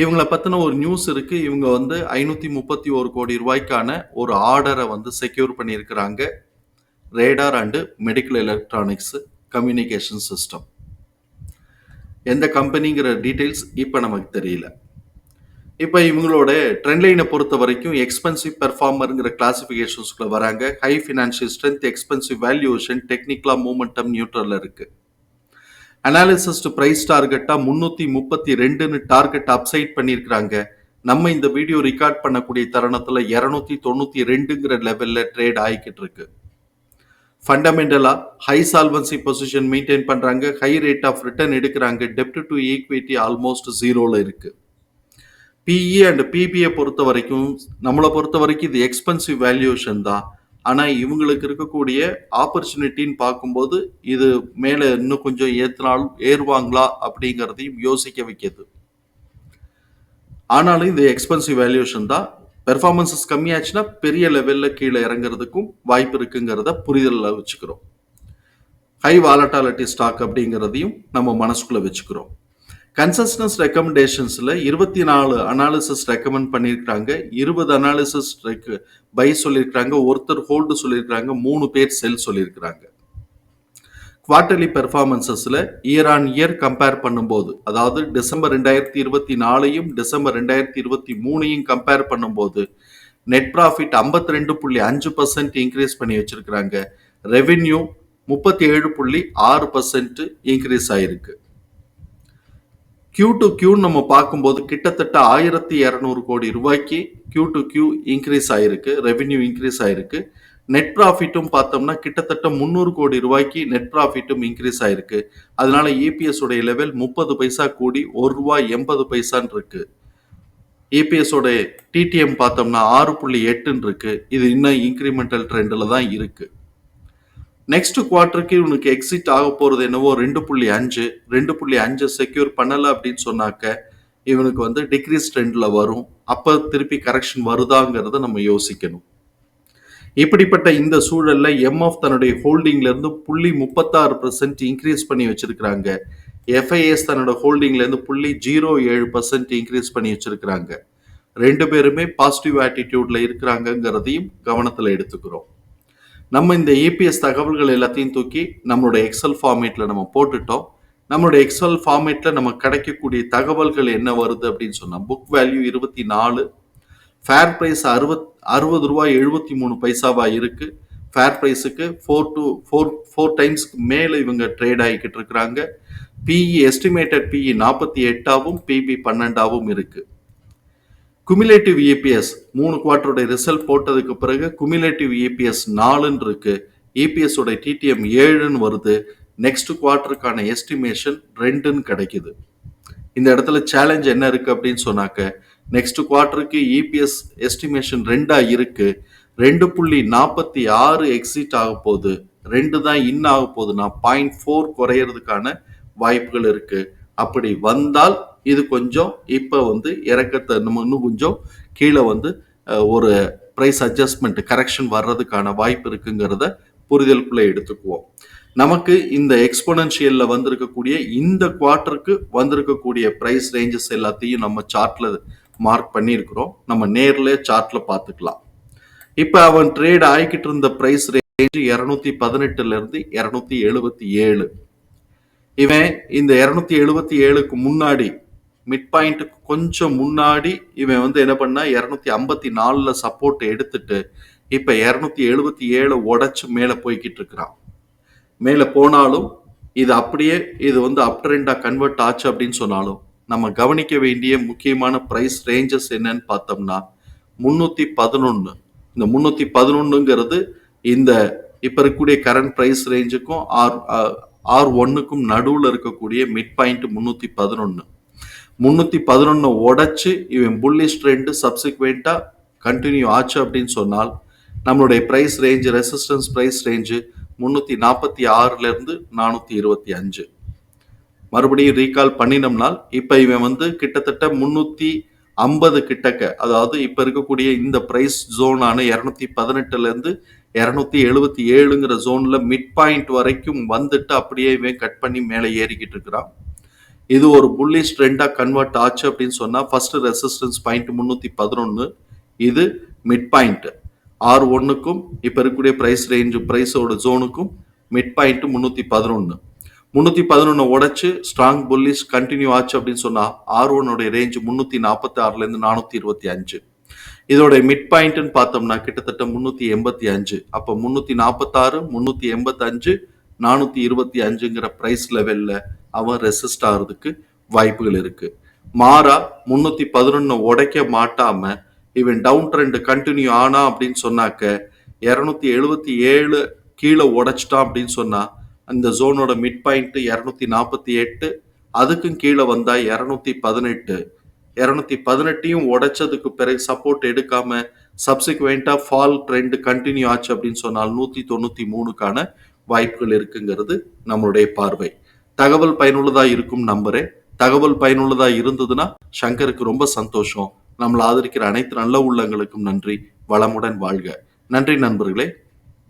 இவங்களை பற்றின ஒரு நியூஸ் இருக்குது இவங்க வந்து ஐநூற்றி முப்பத்தி ஒரு கோடி ரூபாய்க்கான ஒரு ஆர்டரை வந்து செக்யூர் பண்ணியிருக்கிறாங்க. Radar and medical electronics communication system எந்த கம்பெனிங்கிற டீட்டெயில்ஸ் இப்போ நமக்கு தெரியல. இப்போ இவங்களோட ட்ரெண்ட் லைனை பொறுத்த வரைக்கும் எக்ஸ்பென்சிவ் பெர்ஃபார்மருங்கிற கிளாசிஃபிகேஷன்ஸ்குள்ள வராங்க. High financial strength expensive valuation டெக்னிக்கலாக மூமெண்டம் நியூட்ரலில் இருக்குது அனாலிசிஸ்ட் ப்ரைஸ் டார்கெட்டாக முந்நூற்றி முப்பத்தி ரெண்டுன்னு டார்கெட் அப்சைட் பண்ணியிருக்கிறாங்க. நம்ம இந்த வீடியோ ரெக்கார்ட் பண்ணக்கூடிய தருணத்தில் இரநூத்தி தொண்ணூற்றி ரெண்டுங்கிற லெவலில் ட்ரேட் ஆகிக்கிட்டு இருக்கு. ஃபண்டமெண்டலாக ஹை சால்வன்சி பொசிஷன் மெயின்டைன் பண்ணுறாங்க ஹை ரேட் ஆஃப் ரிட்டர்ன் எடுக்கிறாங்க. டெப்ட் டு ஈக்விட்டி ஆல்மோஸ்ட் ஜீரோவில் இருக்குது பிஇ அண்ட் பிபிஐ பொறுத்த வரைக்கும் நம்மளை பொறுத்த வரைக்கும் இது எக்ஸ்பென்சிவ் வேல்யூஷன் தான். ஆனால் இவங்களுக்கு இருக்கக்கூடிய ஆப்பர்ச்சுனிட்டின்னு பார்க்கும்போது இது மேலே இன்னும் கொஞ்சம் ஏற்றினாலும் ஏறுவாங்களா அப்படிங்கிறதையும் யோசிக்க வைக்கிது. ஆனாலும் இது எக்ஸ்பென்சிவ் வேல்யூஷன் தான். பெர்ஃபார்மன்சஸ் கம்மியாச்சுன்னா பெரிய லெவலில் கீழே இறங்குறதுக்கும் வாய்ப்பு இருக்குங்கிறத புரிதலில் வச்சுக்கிறோம். ஹை வாலட்டாலிட்டி ஸ்டாக் அப்படிங்கிறதையும் நம்ம மனசுக்குள்ளே வச்சுக்கிறோம். கன்சஸ்டன்ஸ் ரெக்கமெண்டேஷன்ஸில் இருபத்தி நாலு அனாலிசிஸ் ரெக்கமெண்ட் பண்ணியிருக்காங்க இருபது அனாலிசிஸ் பை சொல்லியிருக்கிறாங்க. ஒருத்தர் ஹோல்டு சொல்லியிருக்கிறாங்க. மூணு பேர் செல் சொல்லியிருக்கிறாங்க. குவார்டர்லி பெர்ஃபார்மன்சஸில் இயர் ஆன் இயர் கம்பேர் பண்ணும்போது அதாவது டிசம்பர் ரெண்டாயிரத்தி இருபத்தி நாலையும் டிசம்பர் ரெண்டாயிரத்தி இருபத்தி மூணையும் கம்பேர் பண்ணும்போது நெட் ப்ராஃபிட் ஐம்பத்தி ரெண்டு புள்ளி அஞ்சு பர்சன்ட் இன்க்ரீஸ் பண்ணி வச்சிருக்கிறாங்க. ரெவென்யூ முப்பத்தி ஏழு புள்ளி ஆறு பர்சன்ட் இன்க்ரீஸ் ஆயிருக்கு. கியூ டு கியூ நம்ம பார்க்கும்போது கிட்டத்தட்ட ஆயிரத்தி இரநூறு கோடி ரூபாய்க்கு கியூ டு கியூ இன்க்ரீஸ் ஆயிருக்கு ரெவென்யூ இன்க்ரீஸ் ஆயிருக்கு. நெட் ப்ராஃபிட்டும் பார்த்தோம்னா கிட்டத்தட்ட முந்நூறு கோடி ரூபாய்க்கு நெட் ப்ராஃபிட்டும் இன்க்ரீஸ் ஆயிருக்கு. அதனால இபிஎஸ் உடைய லெவல் முப்பது பைசா கூடி ஒரு ரூபாய் எண்பது பைசான் இருக்கு. இபிஎஸ் உடைய டிடிஎம் பார்த்தோம்னா ஆறு புள்ளி எட்டுன்னு இருக்கு. இது இன்னும் இன்க்ரிமெண்டல் ட்ரெண்டில் தான் இருக்குது நெக்ஸ்ட் குவார்ட்டருக்கு இவனுக்கு எக்ஸிட் ஆக போகிறது என்னவோ ரெண்டு புள்ளி அஞ்சு ரெண்டு புள்ளி அஞ்சு செக்யூர் பண்ணலை அப்படின்னு சொன்னாக்க இவனுக்கு வந்து டிக்ரீஸ் ட்ரெண்டில் வரும். அப்போ திருப்பி கரெக்ஷன் வருதாங்கிறத நம்ம யோசிக்கணும். இப்படிப்பட்ட இந்த சூழல்ல எம்எஃப் தன்னுடைய ஹோல்டிங்ல இருந்து புள்ளி முப்பத்தாறு பர்சன்ட் இன்க்ரீஸ் பண்ணி வச்சிருக்கிறாங்க. எஃப்ஐஎஸ் தன்னோட ஹோல்டிங்ல இருந்து புள்ளி ஜீரோ ஏழு பர்சன்ட் இன்க்ரீஸ் பண்ணி வச்சிருக்கிறாங்க. ரெண்டு பேருமே பாசிட்டிவ் ஆட்டிடியூட்ல இருக்கிறாங்கங்கிறதையும் கவனத்தில் எடுத்துக்கிறோம். நம்ம இந்த ஏபிஎஸ் தகவல்கள் எல்லாத்தையும் தூக்கி நம்மளோட எக்ஸல் ஃபார்மேட்டில் நம்ம போட்டுட்டோம். நம்மளோட எக்ஸல் ஃபார்மேட்டில் நம்ம கிடைக்கக்கூடிய தகவல்கள் என்ன வருது அப்படின்னு சொன்னால் புக் வேல்யூ இருபத்தி நாலு ஃபேர் ப்ரைஸ் அறுபத் அறுபது ரூபாய் எழுபத்தி மூணு பைசாவாக இருக்குது ஃபேர் ப்ரைஸுக்கு ஃபோர் டு ஃபோர் ஃபோர் டைம்ஸ்க்கு மேலே இவங்க ட்ரேட் ஆகிக்கிட்டு இருக்கிறாங்க. பிஇ எஸ்டிமேட்டட் பிஇ நாற்பத்தி எட்டாகவும் பிபி பன்னெண்டாவும் இருக்குது குமிலேட்டிவ் இபிஎஸ் மூணு குவார்டருடைய ரிசல்ட் போட்டதுக்கு பிறகு குமிலேட்டிவ் இபிஎஸ் நாலுன்னு இருக்கு. இபிஎஸ் உடைய டிடிஎம் ஏழுன்னு வருது. நெக்ஸ்ட் குவார்டருக்கான எஸ்டிமேஷன் ரெண்டுன்னு கிடைக்குது. இந்த இடத்துல சேலஞ்ச் என்ன இருக்கு அப்படின்னு சொன்னாக்க நெக்ஸ்ட் குவார்டருக்கு இபிஎஸ் எஸ்டிமேஷன் ரெண்டா இருக்கு. ரெண்டு புள்ளி நாற்பத்தி ஆறு எக்ஸிட் ஆக போகுது. ரெண்டு தான் இன் ஆக போகுதுன்னா பாயிண்ட் ஃபோர் குறையறதுக்கான வாய்ப்புகள் இருக்கு. அப்படி வந்தால் இது கொஞ்சம் இப்போ வந்து இறக்கத்தை நம்ம இன்னும் கொஞ்சம் கீழே வந்து ஒரு ப்ரைஸ் அட்ஜஸ்ட்மெண்ட் கரெக்ஷன் வர்றதுக்கான வாய்ப்பு இருக்குங்கிறத புரிதலுக்குள்ளே எடுத்துக்குவோம். நமக்கு இந்த எக்ஸ்போனன்ஷியலில் வந்திருக்கக்கூடிய இந்த குவார்ட்டருக்கு வந்திருக்கக்கூடிய ப்ரைஸ் ரேஞ்சஸ் எல்லாத்தையும் நம்ம சார்ட்டில் மார்க் பண்ணியிருக்கிறோம். நம்ம நேரில் சார்ட்டில் பார்த்துக்கலாம். இப்போ அவன் ட்ரேட் ஆகிக்கிட்டு இருந்த ப்ரைஸ் ரேஞ்ச் இரநூத்தி பதினெட்டுலேருந்து இரநூத்தி எழுபத்தி ஏழு. இவன் இந்த இரநூத்தி எழுபத்தி ஏழுக்கு முன்னாடி மிட் பாயிண்ட்டுக்கு கொஞ்சம் முன்னாடி இவன் வந்து என்ன பண்ணா இரநூத்தி ஐம்பத்தி நாலில் சப்போர்ட் எடுத்துட்டு இப்போ இரநூத்தி எழுபத்தி ஏழு உடச்சி மேலே போய்கிட்டு இருக்கிறான். மேலே போனாலும் இது அப்படியே இது வந்து அப் ட்ரெண்டாக கன்வெர்ட் ஆச்சு அப்படின்னு சொன்னாலும் நம்ம கவனிக்க வேண்டிய முக்கியமான ப்ரைஸ் ரேஞ்சஸ் என்னன்னு பார்த்தோம்னா முந்நூற்றி பதினொன்று இந்த முந்நூற்றி பதினொன்றுங்கிறது இந்த இப்போ இருக்கக்கூடிய கரண்ட் ப்ரைஸ் ரேஞ்சுக்கும் ஆர் ஆர் ஒன்றுக்கும் நடுவில் இருக்கக்கூடிய மிட் பாயிண்ட் முந்நூற்றி பதினொன்று முந்நூற்றி பதினொன்று உடைச்சி இவன் புல்லிஷ் ட்ரெண்டு சப்சிக்வெண்ட்டாக கண்டினியூ ஆச்சு அப்படின்னு சொன்னால் நம்மளுடைய price range resistance price range முந்நூற்றி நாற்பத்தி ஆறுலேருந்து நானூற்றி இருபத்தி அஞ்சு. மறுபடியும் ரீகால் பண்ணினோம்னால் இப்போ இவன் வந்து கிட்டத்தட்ட முந்நூற்றி ஐம்பது கிட்டக்க அதாவது இப்போ இருக்கக்கூடிய இந்த ப்ரைஸ் ஜோனான இரநூத்தி பதினெட்டுலேருந்து இரநூத்தி எழுபத்தி ஏழுங்கிற ஜோனில் மிட் பாயிண்ட் வரைக்கும் வந்துட்டு அப்படியே இவன் கட் பண்ணி மேலே ஏறிக்கிட்டு இருக்கிறான். இது ஒரு புல்லிஷ் ட்ரெண்டா கன்வெர்ட் ஆச்சு அப்படின்னு சொன்னால் ஃபர்ஸ்ட் ரெசிஸ்டன்ஸ் பாயிண்ட் முந்நூற்றி பதினொன்று இது மிட் பாயிண்ட் ஆர் ஒன்னுக்கும் இப்போ இருக்கக்கூடிய ப்ரைஸ் ரேஞ்சு ப்ரைஸோட ஜோனுக்கும் மிட் பாயிண்ட் முந்நூற்றி பதினொன்று முந்நூற்றி பதினொன்று உடைச்சு ஸ்ட்ராங் புல்லிஷ் கண்டினியூ ஆச்சு அப்படின்னு சொன்னால் ஆர் ஒன்னுடைய ரேஞ்ச் முந்நூற்றி நாற்பத்தி ஆறுலேருந்து நானூற்றி இருபத்தி அஞ்சு. இதோட மிட் பாயிண்ட்னு பார்த்தோம்னா கிட்டத்தட்ட முந்நூற்றி எண்பத்தி அஞ்சு. அப்போ முந்நூற்றி நாற்பத்தாறு முந்நூற்றி எண்பத்தஞ்சு நானூற்றி இருபத்தி அஞ்சுங்கிற ப்ரைஸ் லெவலில் அவன் ரெசிஸ்ட் ஆகிறதுக்கு வாய்ப்புகள் இருக்குது மாறா முன்னூற்றி பதினொன்று உடைக்க மாட்டாமல் இவன் டவுன் ட்ரெண்ட் கண்டினியூ ஆனா அப்படின்னு சொன்னாக்க இரநூத்தி எழுபத்தி ஏழு கீழே உடைச்சிட்டான் அப்படின்னு சொன்னால் அந்த ஜோனோட மிட் பாயிண்ட்டு இரநூத்தி நாற்பத்தி எட்டு அதுக்கும் கீழே வந்தால் இரநூத்தி பதினெட்டு. இரநூத்தி பதினெட்டையும் உடைச்சதுக்கு பிறகு சப்போர்ட் எடுக்காம சப்சிக்வெண்ட்டாக ஃபால் ட்ரெண்ட் கண்டினியூ ஆச்சு அப்படின்னு சொன்னால் நூற்றி தொண்ணூற்றி மூணுக்கான வாய்ப்புகள் இருக்குங்கிறது நம்மளுடைய பார்வை. தகவல் பயனுள்ளதா இருக்கும் நம்புறேன். தகவல் பயனுள்ளதா இருந்ததுன்னா சங்கருக்கு ரொம்ப சந்தோஷம். நம்மளை ஆதரிக்கிற அனைத்து நல்ல உள்ளங்களுக்கும் நன்றி. வளமுடன் வாழ்க. நன்றி நண்பர்களே.